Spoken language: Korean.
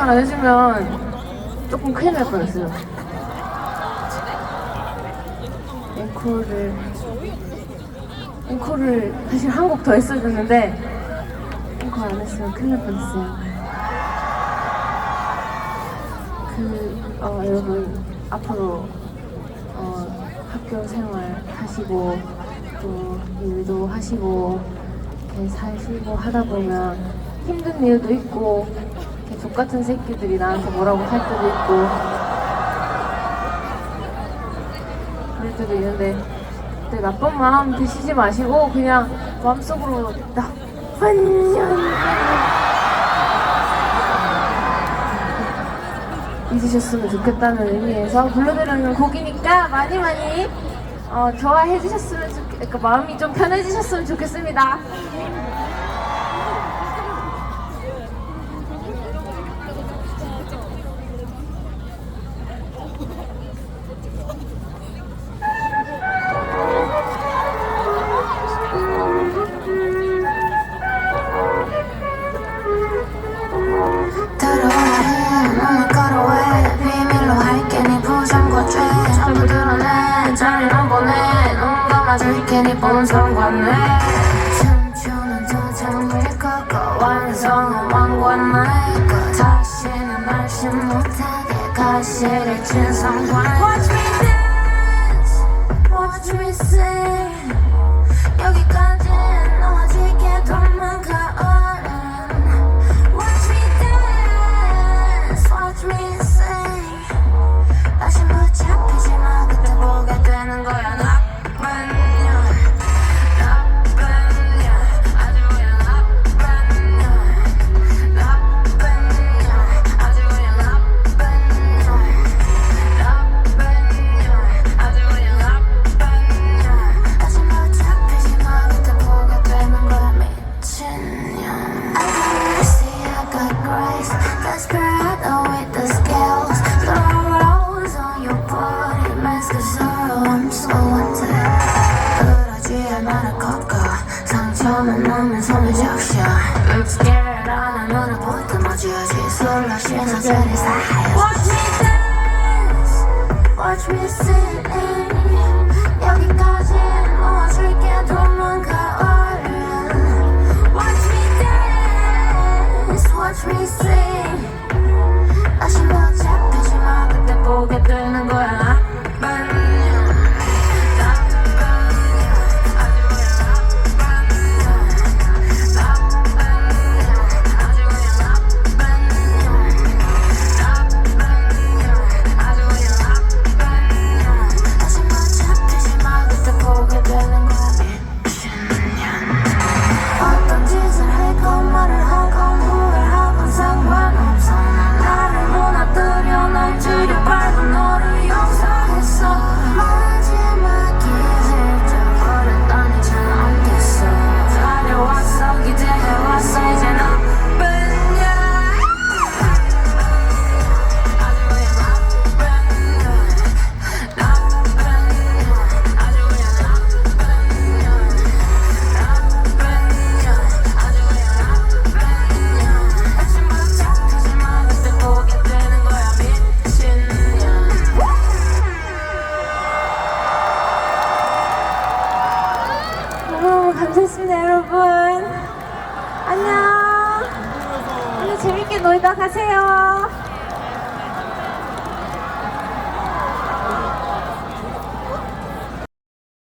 안 해주면 조금 큰일 날 뻔했어요. 앵콜을 앵콜을 사실 한 곡 더 했어야 됐는데 앵콜 안 했으면 큰일 날 뻔했어요. 그 어, 여러분 앞으로 어, 학교 생활 하시고 또 일도 하시고 이렇게 사시고 하다 보면 힘든 일도 있고 같은 새끼들이 나한테 뭐라고 할 때도 있고 그럴 때도 있는데 그때 나쁜 마음 드시지 마시고 그냥 마음속으로 나쁜 년 잊으셨으면 좋겠다는 의미에서 불러드리는 곡이니까 많이 많이 어, 좋아해 주셨으면 좋 그러니까 마음이 좀 편해지셨으면 좋겠습니다. 감아줄게 네 본성관내 춤추는 도장을 걷고 완성은 왕관 나의 것 다시는 말씀 못하게 가시를 친 성관. Watch me dance Watch me sing. 여기까지 적셔 Look scared 안 눈을 볼때 마주하지 솔로 신어 자리 사이 Watch me dance Watch me sing 감사했습니다, 여러분. 안녕. 오늘 재밌게 놀다 가세요.